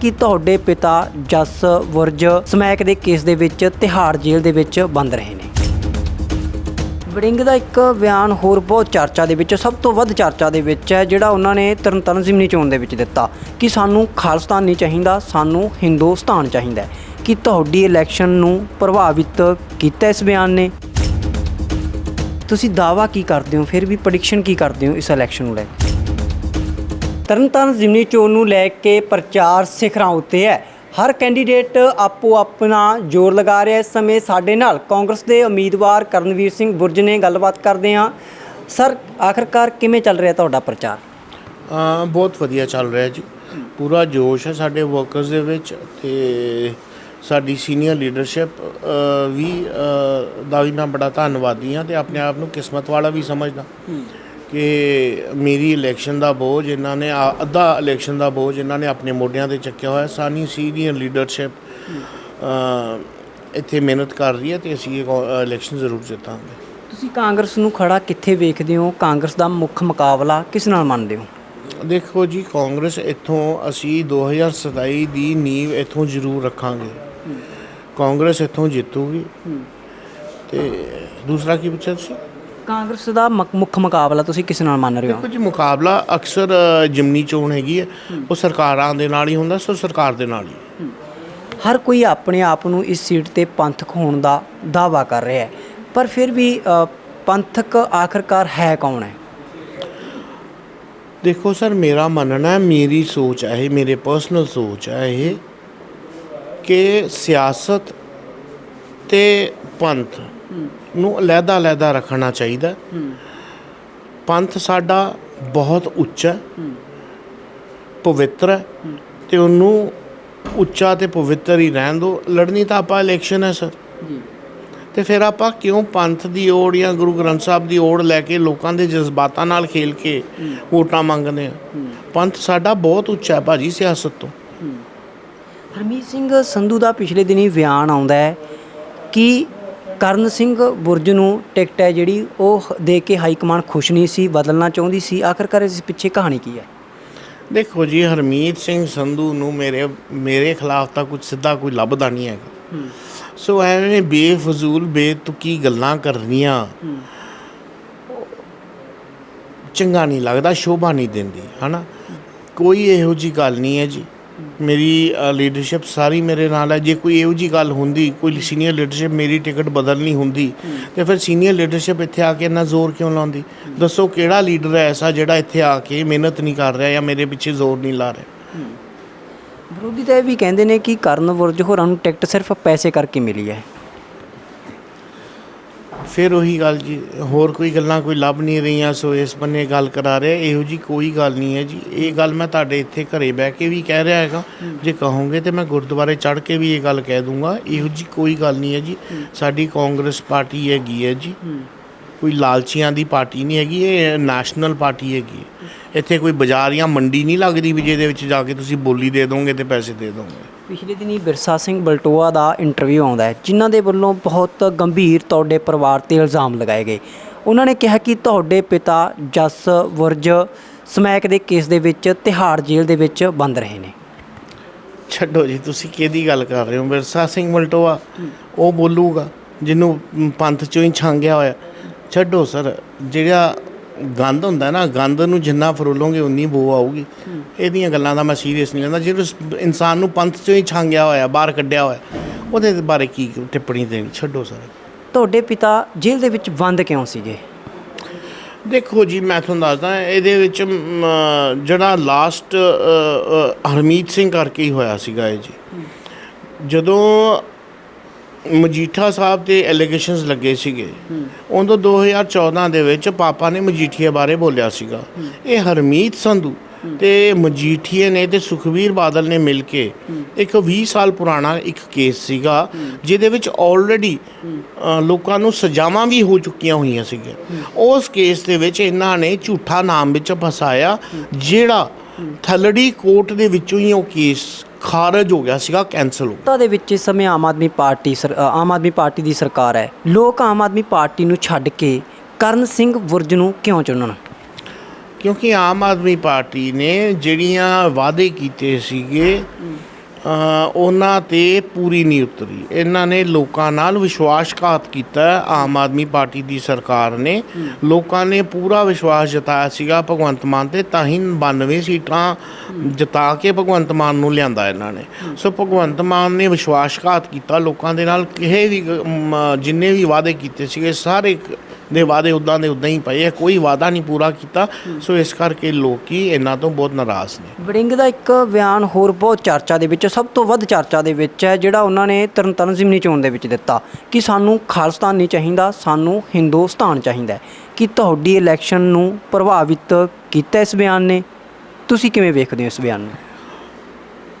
ਕਿ ਤੁਹਾਡੇ ਪਿਤਾ ਜਸ ਵਰਜ ਸਮੈਕ ਦੇ ਕੇਸ ਦੇ ਵਿੱਚ ਤਿਹਾੜ ਜੇਲ੍ਹ ਦੇ ਵਿੱਚ ਬੰਦ ਰਹੇ ਨੇ। ਵੜਿੰਗ ਦਾ ਇੱਕ ਬਿਆਨ ਹੋਰ ਬਹੁਤ ਚਰਚਾ ਦੇ ਵਿੱਚ, ਸਭ ਤੋਂ ਵੱਧ ਚਰਚਾ ਦੇ ਵਿੱਚ ਹੈ, ਜਿਹੜਾ ਉਹਨਾਂ ਨੇ ਤਰਨਤਾਰਨ ਜ਼ਿਮਨੀ ਚੋਣ ਦੇ ਵਿੱਚ ਦਿੱਤਾ ਕਿ ਸਾਨੂੰ ਖਾਲਿਸਤਾਨ ਨਹੀਂ ਚਾਹੀਦਾ, ਸਾਨੂੰ ਹਿੰਦੁਸਤਾਨ ਚਾਹੀਦਾ ਕਿ ਤੁਹਾਡੀ ਇਲੈਕਸ਼ਨ ਨੂੰ ਪ੍ਰਭਾਵਿਤ ਕੀਤਾ ਇਸ ਬਿਆਨ ਨੇ? ਤੁਸੀਂ ਦਾਵਾ ਕੀ ਕਰਦੇ ਹੋ? ਫਿਰ ਵੀ ਪ੍ਰੈਡਿਕਸ਼ਨ ਕੀ ਕਰਦੇ ਹੋ ਇਸ ਇਲੈਕਸ਼ਨ ਨੂੰ ਲੈ ਕੇ? ਤਰਨਤਾਰਨ ਜ਼ਿਮਨੀ ਚੋਣ ਨੂੰ ਲੈ ਕੇ ਪ੍ਰਚਾਰ ਸਿਖਰਾਂ ਉੱਤੇ ਹੈ। ਹਰ ਕੈਂਡੀਡੇਟ ਆਪੋ ਆਪਣਾ ਜ਼ੋਰ ਲਗਾ ਰਿਹਾ। ਇਸ ਸਮੇਂ। ਸਾਡੇ ਨਾਲ ਕਾਂਗਰਸ ਦੇ ਉਮੀਦਵਾਰ ਕਰਨਵੀਰ ਸਿੰਘ ਬੁਰਜ ਨੇ ਗੱਲਬਾਤ ਕਰਦੇ ਹਾਂ। ਸਰ ਆਖਰਕਾਰ ਕਿਵੇਂ ਚੱਲ ਰਿਹਾ ਤੁਹਾਡਾ ਪ੍ਰਚਾਰ? ਬਹੁਤ ਵਧੀਆ ਚੱਲ ਰਿਹਾ ਜੀ। ਪੂਰਾ ਜੋਸ਼ ਹੈ ਸਾਡੇ ਵਰਕਰਸ ਦੇ ਵਿੱਚ ਤੇ ਸਾਡੀ ਸੀਨੀਅਰ ਲੀਡਰਸ਼ਿਪ ਵੀ ਅ, ਦਾ ਵੀ ਮੈਂ ਬੜਾ ਧੰਨਵਾਦੀ ਹਾਂ ਤੇ ਆਪਣੇ ਆਪ ਨੂੰ ਕਿਸਮਤ ਵਾਲਾ ਵੀ ਸਮਝਦਾ। ਕਿ ਮੇਰੀ ਇਲੈਕਸ਼ਨ ਦਾ ਬੋਝ ਇਹਨਾਂ ਨੇ ਆ- ਅੱਧਾ ਇਲੈਕਸ਼ਨ ਦਾ ਬੋਝ ਇਹਨਾਂ ਨੇ ਆਪਣੇ ਮੋਢਿਆਂ ਤੇ ਚੱਕਿਆ ਹੋਇਆ। ਸਾਨੀ ਸੀਨੀਅਰ ਲੀਡਰਸ਼ਿਪ ਇੱਥੇ ਮਿਹਨਤ ਕਰ ਰਹੀ ਹੈ ਤੇ ਅਸੀਂ ਇਹ ਇਲੈਕਸ਼ਨ ਜ਼ਰੂਰ ਜਿੱਤਾਂਗੇ। ਤੁਸੀਂ ਕਾਂਗਰਸ ਨੂੰ ਖੜਾ ਕਿੱਥੇ ਵੇਖਦੇ ਹੋ? ਕਾਂਗਰਸ ਦਾ ਮੁੱਖ ਮੁਕਾਬਲਾ ਕਿਸ ਨਾਲ ਮੰਨਦੇ ਹੋ? ਦੇਖੋ ਜੀ ਕਾਂਗਰਸ ਇੱਥੋਂ ਅਸੀਂ 2027 ਦੀ ਨੀਂਵ ਇੱਥੋਂ ਜ਼ਰੂਰ ਰੱਖਾਂਗੇ। ਕਾਂਗਰਸ ਇੱਥੋਂ ਜਿੱਤੂਗੀ। ਤੇ ਦੂਸਰਾ ਕੀ ਪੁੱਛਿਆ ਤੁਸੀਂ? ਕਾਂਗਰਸ ਦਾ ਮੁੱਖ- ਮੁੱਖ ਮੁਕਾਬਲਾ ਤੁਸੀਂ ਕਿਸ ਨਾਲ ਮੰਨ ਰਹੇ ਹੋ? ਜੀ ਮੁਕਾਬਲਾ ਅਕਸਰ ਅ, ਜਿਮਨੀ ਚੋਣ ਹੈਗੀ ਹੈ। ਉਹ ਸਰਕਾਰਾਂ ਦੇ ਨਾਲ ਹੀ ਹੁੰਦਾ ਸੋ ਸਰਕਾਰ ਦੇ ਨਾਲ ਹੀ। ਹਰ ਕੋਈ ਆਪਣੇ ਆਪ ਨੂੰ ਇਸ ਸੀਟ ਤੇ ਪੰਥਕ ਹੋਣ ਦਾ ਦਾਵਾ ਕਰ ਰਿਹਾ ਹੈ। ਪਰ ਫਿਰ ਵੀ ਅ, ਪੰਥਕ ਆਖਰਕਾਰ ਹੈ ਕੌਣ ਹੈ? ਦੇਖੋ ਸਰ ਮੇਰਾ ਮੰਨਣਾ ਹੈ ਮੇਰੀ ਸੋਚ ਹੈ ਇਹ ਮੇਰੇ ਪਰਸਨਲ ਸੋਚ ਹੈ ਇਹ ਕਿ ਸਿਆਸਤ ਤੇ ਪੰਥ ਨੂੰ ਅਲੱਗਾ ਅਲੱਗਾ ਰੱਖਣਾ ਚਾਹੀਦਾ ਹੈ। ਪੰਥ ਸਾਡਾ ਬਹੁਤ ਉੱਚਾ ਪਵਿੱਤਰ ਤੇ ਉਹਨੂੰ ਉੱਚਾ ਤੇ ਪਵਿੱਤਰ ਹੀ ਰਹਿਣ ਦਿਓ। ਲੜਨੀ ਤਾਂ ਆਪਾਂ ਇਲੈਕਸ਼ਨ ਹੈ ਸਰ ਜੀ। ਤੇ ਫਿਰ ਆਪਾਂ ਕਿਉਂ ਪੰਥ ਦੀ ਓੜ ਜਾਂ ਗੁਰੂ ਗ੍ਰੰਥ ਸਾਹਿਬ ਦੀ ਓੜ ਲੈ ਕੇ ਲੋਕਾਂ ਦੇ ਜਜ਼ਬਾਤਾਂ ਨਾਲ ਖੇਲ ਕੇ ਵੋਟਾਂ ਮੰਗਦੇ ਆ ਪੰਥ ਸਾਡਾ ਬਹੁਤ ਉੱਚਾ ਹੈ ਭਾਜੀ ਸਿਆਸਤ ਤੋਂ। ਹਰਮੀਤ ਸਿੰਘ ਸੰਧੂ ਦਾ ਪਿਛਲੇ ਦਿਨੀ ਬਿਆਨ ਆਉਂਦਾ ਹੈ ਕਿ ਕਰਨ ਸਿੰਘ ਬੁਰਜ ਨੂੰ ਟਿਕਟ ਹੈ ਜਿਹੜੀ ਉਹ ਦੇ ਕੇ ਹਾਈ ਕਮਾਂਡ ਖੁਸ਼ ਨਹੀਂ ਸੀ ਬਦਲਣਾ ਚਾਹੁੰਦੀ ਸੀ। ਆਖਰਕਾਰ ਇਸ ਪਿੱਛੇ ਕਹਾਣੀ ਕੀ ਹੈ? ਦੇਖੋ ਜੀ ਹਰਮੀਤ ਸਿੰਘ ਸੰਧੂ ਨੂੰ ਮੇਰੇ ਮੇਰੇ ਖਿਲਾਫ ਤਾਂ ਕੁਝ ਸਿੱਧਾ ਕੋਈ ਲੱਭਦਾ ਨਹੀਂ ਹੈਗਾ। ਸੋ ਐਵੇਂ ਬੇਫਜ਼ੂਲ ਬੇਤੁਕੀ ਗੱਲਾਂ ਕਰਨੀਆਂ। ਚੰਗਾ ਨਹੀਂ ਲੱਗਦਾ ਸ਼ੋਭਾ ਨਹੀਂ ਦਿੰਦੀ ਹਨਾ? ਕੋਈ ਇਹੋ ਜੀ ਗੱਲ ਨਹੀਂ ਹੈ ਜੀ। ਮੇਰੀ ਲੀਡਰਸ਼ਿਪ ਸਾਰੀ ਮੇਰੇ ਨਾਲ ਹੈ। ਜੇ ਕੋਈ ਇਹੋ ਜੀ ਗੱਲ ਹੁੰਦੀ, ਕੋਈ ਸੀਨੀਅਰ ਲੀਡਰਸ਼ਿਪ ਮੇਰੀ ਟਿਕਟ ਬਦਲਣੀ ਹੁੰਦੀ, ਤੇ ਫਿਰ ਸੀਨੀਅਰ ਲੀਡਰਸ਼ਿਪ ਇੱਥੇ ਆ ਕੇ ਇੰਨਾ ਜ਼ੋਰ ਕਿਉਂ ਲਾਉਂਦੀ? ਦੱਸੋ ਕਿਹੜਾ ਲੀਡਰ ਹੈ ਐਸਾ ਜਿਹੜਾ ਇੱਥੇ ਆ ਕੇ ਮਿਹਨਤ ਨਹੀਂ ਕਰ ਰਿਹਾ ਜਾਂ ਮੇਰੇ ਪਿੱਛੇ ਜ਼ੋਰ ਨਹੀਂ ਲਾ ਰਿਹਾ? ਵਿਰੋਧੀ ਤਾਂ ਇਹ ਵੀ ਕਹਿੰਦੇ ਨੇ ਕਿ ਕਰਨ ਵਰਜ ਹੋਰਾਂ ਨੂੰ ਟਿਕਟ ਸਿਰਫ ਪੈਸੇ ਕਰਕੇ ਮਿਲੀ ਹੈ। ਫਿਰ ਉਹੀ ਗੱਲ ਜੀ, ਹੋਰ ਕੋਈ ਗੱਲਾਂ ਕੋਈ ਲੱਭ ਨਹੀਂ ਰਹੀਆਂ, ਸੋ ਇਸ ਬੰਨੇ ਗੱਲ ਕਰਾ ਰਿਹਾ, ਇਹੋ ਜੀ ਕੋਈ ਗੱਲ ਨਹੀਂ ਹੈ ਜੀ। ਇਹ ਗੱਲ ਮੈਂ ਤੁਹਾਡੇ ਇੱਥੇ ਘਰੇ ਬਹਿ ਕੇ ਵੀ ਕਹਿ ਰਿਹਾ ਹੈਗਾ। ਜੇ ਕਹੋਗੇ ਤੇ ਮੈਂ ਗੁਰਦੁਆਰੇ ਚੜ੍ਹ ਕੇ ਵੀ ਇਹ ਗੱਲ ਕਹਿ ਦੂੰਗਾ। ਇਹੋ ਜੀ ਕੋਈ ਗੱਲ ਨਹੀਂ ਹੈ ਜੀ। ਸਾਡੀ ਕਾਂਗਰਸ ਪਾਰਟੀ ਹੈਗੀ ਹੈ ਜੀ। ਕੋਈ ਲਾਲਚੀਆਂ ਦੀ ਪਾਰਟੀ ਨਹੀਂ ਹੈਗੀ, ਇਹ ਨੈਸ਼ਨਲ ਪਾਰਟੀ ਹੈਗੀ ਹੈ। ਇੱਥੇ ਕੋਈ ਬਾਜ਼ਾਰ ਜਾਂ ਮੰਡੀ ਨਹੀਂ ਲੱਗਦੀ ਵੀ ਜਿਹਦੇ ਵਿੱਚ ਜਾ ਕੇ ਤੁਸੀਂ ਬੋਲੀ ਦੇ ਦੋਗੇ ਤੇ ਪੈਸੇ ਦੇ ਦੋਗੇ। ਪਿਛਲੇ ਦਿਨੀ ਬਿਰਸਾ ਸਿੰਘ ਬਲਟੋਆ ਦਾ ਇੰਟਰਵਿਊ ਆਉਂਦਾ ਹੈ, ਜਿਨ੍ਹਾਂ ਦੇ ਵੱਲੋਂ ਬਹੁਤ ਗੰਭੀਰ ਤੁਹਾਡੇ ਪਰਿਵਾਰ ਤੇ ਇਲਜ਼ਾਮ ਲਗਾਏ ਗਏ। ਉਹਨਾਂ ਨੇ ਕਿਹਾ ਕਿ ਤੁਹਾਡੇ ਪਿਤਾ ਜਸ ਵਰਜ ਸਮੈਕ ਦੇ ਕੇਸ ਦੇ ਵਿੱਚ ਤਿਹਾੜ ਜੇਲ੍ਹ ਦੇ ਵਿੱਚ ਬੰਦ ਰਹੇ ਨੇ। ਛੱਡੋ ਜੀ, ਤੁਸੀਂ ਕਿਹਦੀ ਗੱਲ ਕਰ ਰਹੇ ਹੋ? ਵਿਰਸਾ ਸਿੰਘ ਬਲਟੋਆ, ਉਹ ਬੋਲੂਗਾ, ਜਿਹਨੂੰ ਪੰਥ ਚੋਂ ਹੀ ਛਾਂਗਿਆ ਹੋਇਆ। ਛੱਡੋ ਸਰ, ਜਿਹੜਾ ਗੰਦ ਹੁੰਦਾ ਨਾ ਗੰਦ ਨੂੰ ਜਿੰਨਾ ਫਰੋਲੋਗੇ ਉਨੀ ਬੋ ਆਊਗੀ। ਇਹਦੀਆਂ ਗੱਲਾਂ ਦਾ ਮੈਂ ਸੀਰੀਅਸ ਨਹੀਂ ਲੈਂਦਾ। ਜਿਹੜਾ ਇਨਸਾਨ ਨੂੰ ਪੰਥ ਚੋਂ ਹੀ ਛਾਂਗਿਆ ਹੋਇਆ ਬਾਹਰ ਕੱਢਿਆ ਹੋਇਆ ਉਹਦੇ ਬਾਰੇ ਕੀ ਟਿੱਪਣੀ ਦੇਣੀ? ਛੱਡੋ ਸਰ। ਤੁਹਾਡੇ ਪਿਤਾ ਜੇਲ੍ਹ ਦੇ ਵਿੱਚ ਬੰਦ ਕਿਉਂ ਸੀਗੇ? ਦੇਖੋ ਜੀ ਮੈਂ ਤੁਹਾਨੂੰ ਦੱਸਦਾ ਇਹਦੇ ਵਿੱਚ ਜਿਹੜਾ ਲਾਸਟ ਹਰਮੀਤ ਸਿੰਘ ਕਰਕੇ ਹੀ ਹੋਇਆ ਸੀਗਾ ਇਹ ਜੀ। ਜਦੋਂ ਮਜੀਠਾ ਸਾਹਿਬ ਤੇ ਐਲੀਗੇਸ਼ਨਸ ਲੱਗੇ ਸੀਗੇ। ਉਦੋਂ 2014 ਦੇ ਵਿੱਚ ਪਾਪਾ ਨੇ ਮਜੀਠੀਏ ਬਾਰੇ ਬੋਲਿਆ ਸੀਗਾ। ਇਹ ਹਰਮੀਤ ਸੰਧੂ ਤੇ ਮਜੀਠੀਏ ਨੇ ਤੇ ਸੁਖਵੀਰ ਬਾਦਲ ਨੇ ਮਿਲ ਕੇ ਇੱਕ 20 ਸਾਲ ਪੁਰਾਣਾ ਇੱਕ ਕੇਸ ਸੀਗਾ, ਜਿਹਦੇ ਵਿੱਚ ਆਲਰੇਡੀ ਲੋਕਾਂ ਨੂੰ ਸਜ਼ਾਵਾਂ ਵੀ ਹੋ ਚੁੱਕੀਆਂ ਹੋਈਆਂ ਸੀਗੀਆਂ। ਉਸ ਕੇਸ ਦੇ ਵਿੱਚ ਇਹਨਾਂ ਨੇ ਝੂਠਾ ਨਾਮ ਵਿੱਚ ਫਸਾਇਆ, ਜਿਹੜਾ ਥਲੜੀ ਕੋਰਟ ਦੇ ਵਿੱਚੋਂ ਹੀ ਉਹ ਕੇਸ ਖਾਰਜ ਹੋ ਗਿਆ ਸੀਗਾ ਕੈਨਸਲ ਹੋ ਗਿਆ। ਤਾਂ ਦੇ ਵਿੱਚ ਇਸ ਸਮੇਂ ਆਮ ਆਦਮੀ ਪਾਰਟੀ ਸਰ- ਅ, ਆਮ ਆਦਮੀ ਪਾਰਟੀ ਦੀ ਸਰਕਾਰ ਹੈ। ਲੋਕ ਆਮ ਆਦਮੀ ਪਾਰਟੀ ਨੂੰ ਛੱਡ ਕੇ ਕਰਨ ਸਿੰਘ ਬੁਰਜ ਨੂੰ ਕਿਉਂ ਚੁਣਨ? ਕਿਉਂਕਿ ਆਮ ਆਦਮੀ ਪਾਰਟੀ ਨੇ ਜਿਹੜੀਆਂ ਵਾਅਦੇ ਕੀਤੇ ਸੀਗੇ ਉਹਨਾਂ ਤੇ ਪੂਰੀ ਨਹੀਂ ਉਤਰੀ। ਇਹਨਾਂ ਨੇ ਲੋਕਾਂ ਨਾਲ ਵਿਸ਼ਵਾਸਘਾਤ ਕੀਤਾ। ਆਮ ਆਦਮੀ ਪਾਰਟੀ ਦੀ ਸਰਕਾਰ ਨੇ ਲੋਕਾਂ ਨੇ ਪੂਰਾ ਵਿਸ਼ਵਾਸ ਜਤਾਇਆ ਸੀਗਾ ਭਗਵੰਤ ਮਾਨ ਤੇ ਤਾਂ ਹੀ 92 ਸੀਟਾਂ ਜਿਤਾ ਕੇ ਭਗਵੰਤ ਮਾਨ ਨੂੰ ਲਿਆਂਦਾ ਇਹਨਾਂ ਨੇ। ਸੋ ਭਗਵੰਤ ਮਾਨ ਨੇ ਵਿਸ਼ਵਾਸਘਾਤ ਕੀਤਾ। ਲੋਕਾਂ ਦੇ ਨਾਲ ਕਿਸੇ ਵੀ ਜਿੰਨੇ ਵੀ ਵਾਅਦੇ ਕੀਤੇ ਸੀਗੇ ਸਾਰੇ ਦੇ ਵਾਅਦੇ ਉਦਾਂ ਦੇ ਉਦਾਂ ਹੀ ਪਏ ਆ ਕੋਈ ਵਾਅਦਾ ਨਹੀਂ ਪੂਰਾ ਕੀਤਾ। ਸੋ ਇਸ ਕਰਕੇ ਲੋਕੀ ਇਹਨਾਂ ਤੋਂ ਬਹੁਤ ਨਾਰਾਜ਼ ਨੇ। ਵੜਿੰਗ ਦਾ ਇੱਕ ਬਿਆਨ ਹੋਰ ਬਹੁਤ ਚਰਚਾ ਦੇ ਵਿੱਚ ਸਭ ਤੋਂ ਵੱਧ ਚਰਚਾ ਦੇ ਵਿੱਚ ਹੈ ਜਿਹੜਾ ਉਹਨਾਂ ਨੇ ਤਰਨਤਾਰਨ ਜ਼ਿਮਨੀ ਚੋਣ ਦੇ ਵਿੱਚ ਦਿੱਤਾ ਕਿ ਸਾਨੂੰ ਖਾਲਿਸਤਾਨ ਨਹੀਂ ਚਾਹੀਦਾ ਸਾਨੂੰ ਹਿੰਦੁਸਤਾਨ ਚਾਹੀਦਾ। ਕਿ ਤੁਹਾਡੀ ਇਲੈਕਸ਼ਨ ਨੂੰ ਪ੍ਰਭਾਵਿਤ ਕੀਤਾ ਇਸ ਬਿਆਨ ਨੇ? ਤੁਸੀਂ ਕਿਵੇਂ ਵੇਖਦੇ ਹੋ ਇਸ ਬਿਆਨ ਨੂੰ?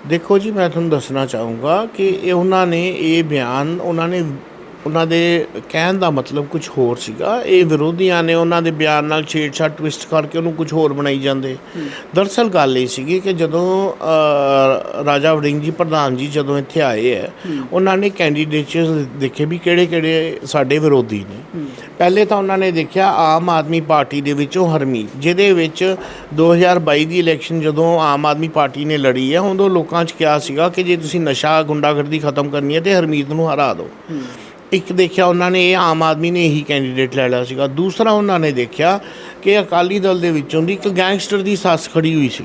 ਦੇਖੋ ਜੀ ਮੈਂ ਤੁਹਾਨੂੰ ਦੱਸਣਾ ਚਾਹੂੰਗਾ ਕਿ ਇਹ ਉਹਨਾਂ ਨੇ ਇਹ ਬਿਆਨ ਉਹਨਾਂ ਨੇ ਉਹਨਾਂ ਦੇ ਕਹਿਣ ਦਾ ਮਤਲਬ ਕੁਝ ਹੋਰ ਸੀਗਾ। ਇਹ ਵਿਰੋਧੀਆਂ ਨੇ ਉਹਨਾਂ ਦੇ ਬਿਆਨ ਨਾਲ ਛੇੜਛਾੜ ਟਵਿਸਟ ਕਰਕੇ ਉਹਨੂੰ ਕੁਝ ਹੋਰ ਬਣਾਈ ਜਾਂਦੇ। ਦਰਸਲ ਗੱਲ ਇਹ ਸੀਗੀ ਕਿ ਜਦੋਂ ਰਾਜਾ ਵੜਿੰਗ ਜੀ, ਪ੍ਰਧਾਨ ਜੀ ਜਦੋਂ ਇੱਥੇ ਆਏ ਹੈ, ਉਹਨਾਂ ਨੇ ਕੈਂਡੀਡੇਟਸ ਦੇਖੇ ਵੀ ਕਿਹੜੇ ਕਿਹੜੇ ਸਾਡੇ ਵਿਰੋਧੀ ਨੇ। ਪਹਿਲੇ ਤਾਂ ਉਹਨਾਂ ਨੇ ਦੇਖਿਆ ਆਮ ਆਦਮੀ ਪਾਰਟੀ ਦੇ ਵਿੱਚੋਂ ਹਰਮੀਤ ਜਿਹਦੇ ਵਿੱਚ 2022 ਦੀ ਇਲੈਕਸ਼ਨ ਜਦੋਂ ਆਮ ਆਦਮੀ ਪਾਰਟੀ ਨੇ ਲੜੀ ਹੈ, ਉਦੋਂ ਲੋਕਾਂ 'ਚ ਕਿਹਾ ਸੀਗਾ ਕਿ ਜੇ ਤੁਸੀਂ ਨਸ਼ਾ, ਗੁੰਡਾਗਰਦੀ ਖਤਮ ਕਰਨੀ ਹੈ ਤੇ ਹਰਮੀਤ ਨੂੰ ਹਰਾ ਦਿਓ। ਇੱਕ ਦੇਖਿਆ ਉਹਨਾਂ ਨੇ ਇਹ ਆਮ ਆਦਮੀ ਨੇ ਇਹੀ ਕੈਂਡੀਡੇਟ ਲੈ ਲਿਆ ਸੀਗਾ। ਦੂਸਰਾ ਉਹਨਾਂ ਨੇ ਦੇਖਿਆ ਕਿ ਅਕਾਲੀ ਦਲ ਦੇ ਵਿੱਚੋਂ ਦੀ ਇੱਕ ਗੈਂਗਸਟਰ ਦੀ ਸੱਸ ਖੜੀ ਹੋਈ ਸੀ।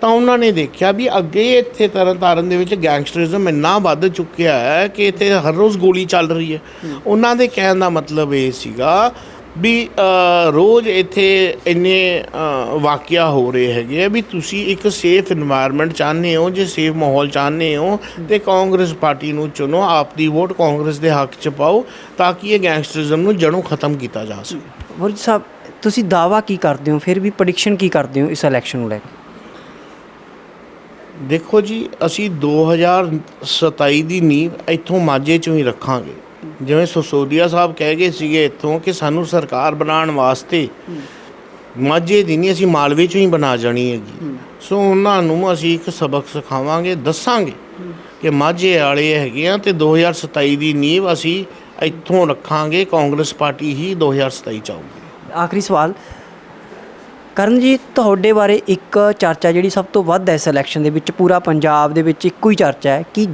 ਤਾਂ ਉਹਨਾਂ ਨੇ ਦੇਖਿਆ ਵੀ ਅੱਗੇ ਇੱਥੇ ਤਰਨ ਤਾਰਨ ਦੇ ਵਿੱਚ ਗੈਂਗਸਟਰਿਜ਼ਮ ਇੰਨਾ ਵੱਧ ਚੁੱਕਿਆ ਹੈ ਕਿ ਇੱਥੇ ਹਰ ਰੋਜ਼ ਗੋਲੀ ਚੱਲ ਰਹੀ ਹੈ। ਉਹਨਾਂ ਦੇ ਕਹਿਣ ਦਾ ਮਤਲਬ ਇਹ ਸੀਗਾ ਵੀ ਰੋਜ਼ ਇੱਥੇ ਇੰਨੇ ਵਾਕਿਆ ਹੋ ਰਹੇ ਹੈਗੇ ਆ ਵੀ ਤੁਸੀਂ ਇੱਕ ਸੇਫ এনवायरमेंट ਚਾਹੁੰਦੇ ਹੋ ਜੇ ਸੇਫ ਮਾਹੌਲ ਚਾਹੁੰਦੇ ਹੋ ਤੇ ਕਾਂਗਰਸ ਪਾਰਟੀ ਨੂੰ ਚੁਣੋ ਆਪਦੀ ਵੋਟ ਕਾਂਗਰਸ ਦੇ ਹੱਕ 'ਚ ਪਾਓ ਤਾਂ ਕਿ ਇਹ ਗੈਂਗਸਟਰਿਜ਼ਮ ਨੂੰ ਜੜੋਂ ਖਤਮ ਕੀਤਾ ਜਾ ਸਕੇ। ਵਰਜ ਸਾਹਿਬ ਤੁਸੀਂ ਦਾਵਾ ਕੀ ਕਰਦੇ ਹੋ? ਫਿਰ ਵੀ ਪ੍ਰੈਡਿਕਸ਼ਨ ਕੀ ਕਰਦੇ ਹੋ ਇਸ ਇਲੈਕਸ਼ਨ ਨੂੰ ਲੈ ਕੇ? ਦੇਖੋ ਜੀ ਅਸੀਂ 2027 ਦੀ ਨੀਂਹ ਇੱਥੋਂ ਮਾਝੇ 'ਚੋਂ ਹੀ ਰੱਖਾਂਗੇ। ਜਿਵੇਂ ਸੋਸੋਦੀਆ ਸਾਹਿਬ ਕਹਿ ਗਏ ਸੀਗੇ ਇੱਥੋਂ ਕਿ ਸਾਨੂੰ ਸਰਕਾਰ ਬਣਾਉਣ ਵਾਸਤੇ ਮਾਝੇ ਦੀ ਨਹੀਂ ਅਸੀਂ ਮਾਲਵੇ ਚੋਂ ਹੀ ਬਣਾ ਜਾਣੀ ਹੈਗੀ। ਸੋ ਉਹਨਾਂ ਨੂੰ ਅਸੀਂ ਇੱਕ ਸਬਕ ਸਿਖਾਵਾਂਗੇ ਦੱਸਾਂਗੇ ਕਿ ਮਾਝੇ ਵਾਲੇ ਹੈਗੇ ਆ ਤੇ 2027 ਦੀ ਨੀਂਹ ਅਸੀਂ ਇੱਥੋਂ ਰੱਖਾਂਗੇ ਕਾਂਗਰਸ ਪਾਰਟੀ ਹੀ 2027 ਚ ਆਊਗੀ। ਆਖਰੀ ਸਵਾਲ। ਕਰਨ ਜੀ ਤੁਹਾਡੇ ਬਾਰੇ ਇੱਕ ਚਰਚਾ ਜਿਹੜੀ ਸਭ ਤੋਂ ਵੱਧ ਹੈ ਇਸ ਇਲੈਕਸ਼ਨ ਦੇ ਵਿੱਚ ਪੂਰਾ ਪੰਜਾਬ ਦੇ ਵਿੱਚ ਇੱਕੋ ਹੀ ਚਰਚਾ ਹੈ ਕਿ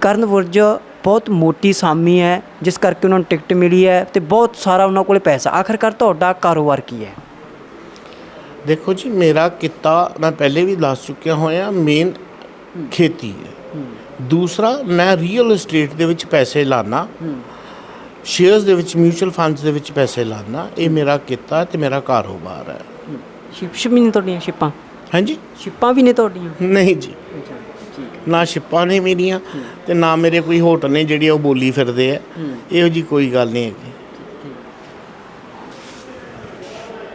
ਕਰਨ ਵੁਰਜ ਬਹੁਤ ਮੋਟੀ ਸਾਮੀ ਹੈ ਜਿਸ ਕਰਕੇ ਉਹਨਾਂ ਨੂੰ ਟਿਕਟ ਮਿਲੀ ਹੈ ਤੇ ਬਹੁਤ ਸਾਰਾ ਉਹਨਾਂ ਕੋਲੇ ਪੈਸਾ। ਆਖਰਕਾਰ ਤੁਹਾਡਾ ਕਾਰੋਬਾਰ ਕੀ ਹੈ? ਦੇਖੋ ਜੀ ਮੇਰਾ ਕਿੱਤਾ ਮੈਂ ਪਹਿਲੇ ਵੀ ਦੱਸ ਚੁੱਕਿਆ ਹੋਇਆ ਮੇਨ ਖੇਤੀ ਹੈ। ਦੂਸਰਾ ਮੈਂ ਰੀਅਲ ਏਸਟੇਟ ਦੇ ਵਿੱਚ ਪੈਸੇ ਲਾਣਾ ਸ਼ੇਅਰਸ ਦੇ ਵਿੱਚ ਮਿਊਚੁਅਲ ਫੰਡਸ ਦੇ ਵਿੱਚ ਪੈਸੇ ਲਾਣਾ ਇਹ ਮੇਰਾ ਕਿੱਤਾ ਤੇ ਮੇਰਾ ਕਾਰੋਬਾਰ ਹੈ। ਸ਼ਿਪ ਸ਼ਿਪ ਵੀ ਨੇ ਤੁਹਾਡੀਆਂ ਸ਼ਿਪਾਂ? ਹਾਂਜੀ। ਸ਼ਿਪਾਂ ਵੀ ਨੇ ਤੁਹਾਡੀਆਂ? ਨਹੀਂ ਜੀ। ਨਾ ਸ਼ਿਪਾਂ ਨੇ ਮੇਰੀਆਂ ਤੇ ਨਾ ਮੇਰੇ ਕੋਈ ਹੋਟਲ ਨੇ ਜਿਹੜੀ ਉਹ ਬੋਲੀ ਫਿਰਦੇ ਆ। ਇਹੋ ਜੀ ਕੋਈ ਗੱਲ ਨਹੀਂ ਹੈਗੀ।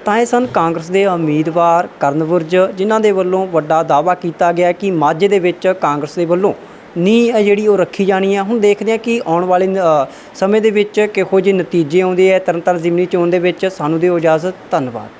ਤਾਂ ਇਹ ਸਨ ਕਾਂਗਰਸ ਦੇ ਉਮੀਦਵਾਰ ਕਰਨ ਵੁਰਜ ਜਿਨ੍ਹਾਂ ਦੇ ਵੱਲੋਂ ਵੱਡਾ ਦਾਅਵਾ ਕੀਤਾ ਗਿਆ ਕਿ ਮਾਝੇ ਦੇ ਵਿੱਚ ਕਾਂਗਰਸ ਦੇ ਵੱਲੋਂ ਨੀ ਜਿਹੜੀ ਉਹ ਰੱਖੀ ਜਾਣੀ ਹੈ ਹੁਣ ਦੇਖਦੇ ਹਾਂ ਕਿ ਆਉਣ ਵਾਲੇ ਸਮੇਂ ਦੇ ਵਿੱਚ ਕਿਹੋ ਜਿਹੇ ਨਤੀਜੇ ਆਉਂਦੇ ਆ। ਤਰਨਤਾਰਨ ਜ਼ਿਮਨੀ ਚੋਣ ਦੇ ਵਿੱਚ ਸਾਨੂੰ ਦਿਓ ਇਜਾਜ਼ਤ। ਧੰਨਵਾਦ।